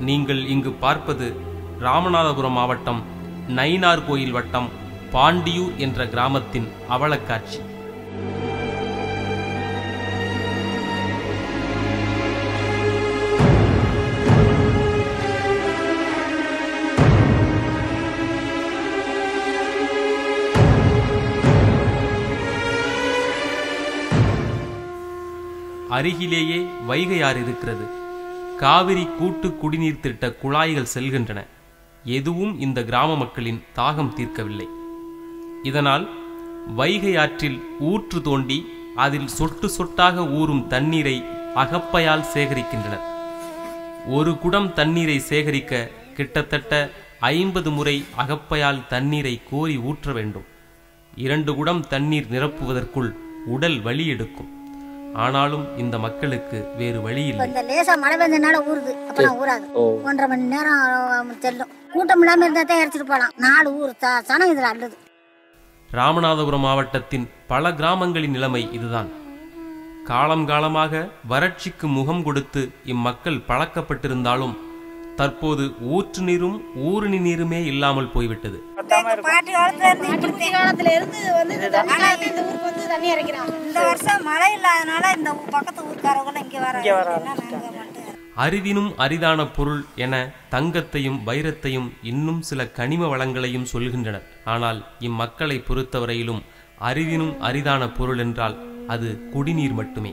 நீங்கள் இங்கு பார்ப்பது ராமநாதபுரம் மாவட்டம் நயினார் கோயில் வட்டம் பாண்டியூர் என்ற கிராமத்தின் அவலக்காட்சி. அருகிலேயே வைகையாறு இருக்கிறது. காவிரி கூட்டு குடிநீர் திட்ட குழாய்கள் செல்கின்றன. எதுவும் இந்த கிராம மக்களின் தாகம் தீர்க்கவில்லை. இதனால் வைகை ஆற்றில் ஊற்று தோண்டி அதில் சொட்டு சொட்டாக ஊறும் தண்ணீரை அகப்பையால் சேகரிக்கின்றனர். ஒரு குடம் தண்ணீரை சேகரிக்க கிட்டத்தட்ட ஐம்பது முறை அகப்பையால் தண்ணீரை கோரி ஊற்ற வேண்டும். இரண்டு குடம் தண்ணீர் நிரப்புவதற்குள் உடல் வலி எடுக்கும். ஆனாலும் இந்த மக்களுக்கு வேறு வழி இல்லை. இந்த லேசா மழை பெஞ்சனால ஊறுது அப்பெல்லாம் ஊறாது. ஒன்றரை மணி நேரம் செல்லும். கூட்டம் இல்லாம இருந்தா தான் இறச்சிட்டு போலாம் நாலு ஊர் சனம் இதுல அல்லது ராமநாதபுரம் மாவட்டத்தின் பல கிராமங்களின் நிலைமை இதுதான். காலம் காலமாக வறட்சிக்கு முகம் கொடுத்து இம்மக்கள் பழக்கப்பட்டிருந்தாலும் தற்போது ஊற்று நீரும் ஊருணி நீருமே இல்லாமல் போய்விட்டது. பாட்டி காலத்துல இருந்து பாட்டி காலத்துல இருந்து வந்து இந்த தண்ணி காலத்துல இந்த ஊருக்கு வந்து தண்ணி இறக்கிறாங்க இந்த வருஷம் மழை இல்லாதனால இந்த ஊ- பக்கத்து ஊர்க்காரவங்க இங்க வர நாங்க மட்டும் அரிதினும் அரிதான பொருள் என தங்கத்தையும் வைரத்தையும் இன்னும் சில கனிம வளங்களையும் சொல்கின்றனர். ஆனால் இம்மக்களை பொறுத்தவரையிலும் அரிதினும் அரிதான பொருள் என்றால் அது குடிநீர் மட்டுமே.